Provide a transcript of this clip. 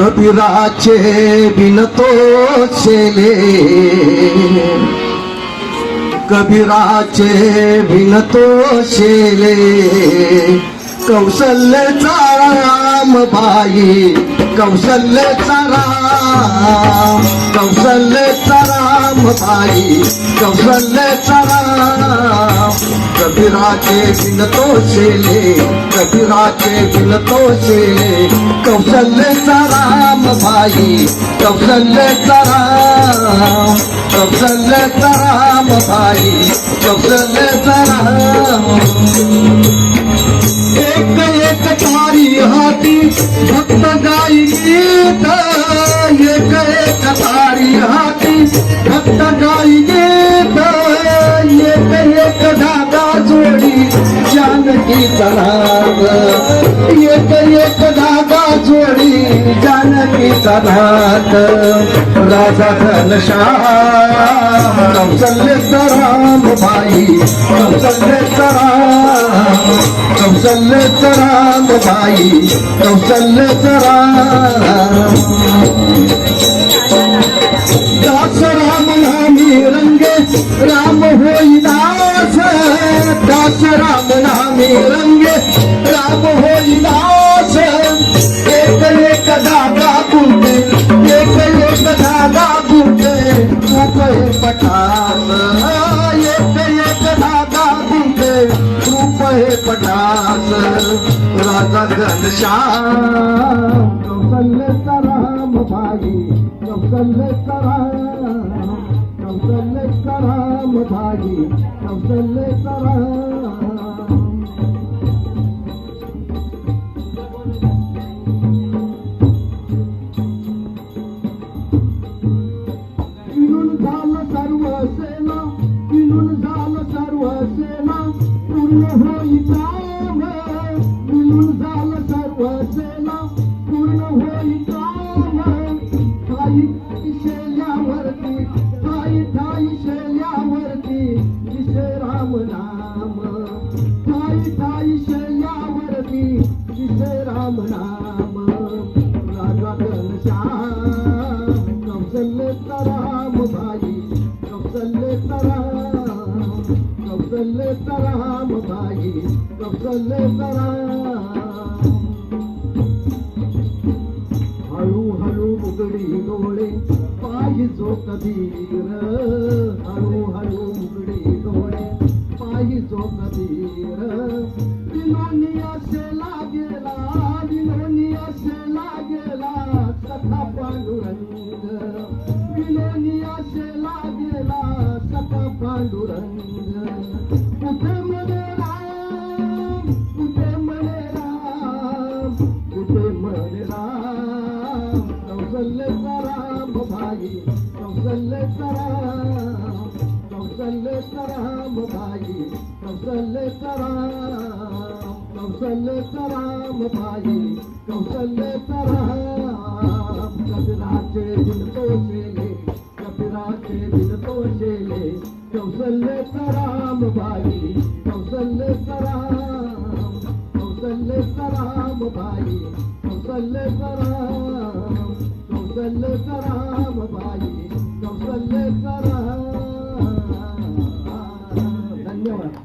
कबीराचे बिनतो शेले कबीराचे बिनतो शेले कौशल्याचा राम बाई कौशल्याचा राम कौशल्याचा राम बाई कौशल्याचा राम कबीराचे बिनतो शेले कबीराचे बिनतो शेले कौशल्याचा भाई तब जल्ले तराम तब जल्ले तराम भाई तब जल्ले तराम एक एक तारी हाथी जब जोडी जानकी नाथ राजा घनशा कौशल्य राम भाई कौशल्य राम कौशल्य राम बाई कौशल्य राम दास राम नामी रंगे राम होई दास. दास राम नामी रंगे राम हो घनश्याम कौशल्य राम भाई कौशल्य राम कौशल्य राम भाई कौशल्य राम झालं सर्व सेना झालं सर्व सेना पूर्ण होईचा मिळून झालं सर्व सेना पूर्ण होई काम. ठाई ठाई शेल्यावरती. ठाई ठाई शेल्यावरती. दिसे राम नाम. काही ठाई शेल्यावरती. दिसे राम नाम. राजा घनश्याम. कौशल्य राम भाई. ترام ترام. هرو هلو اگڙي ڊوڙي پائي جو بير هرو هلو اگڙي ڊوڙي پائي جو بير ٿي اسان पांडुरंग कुठे राम कुठे म्हणे राम कुठे म्हणे राम कौशल्य राम भाई कौशल्य राम कौशल्य राम भाई कौशल्य राम कौशल्य राम भाई कौशल्य राम कबीराचे दिल राम भाई कौसल करौसल कराम भाई कौसल करौसल कराम भाई कौसल करन्यवाद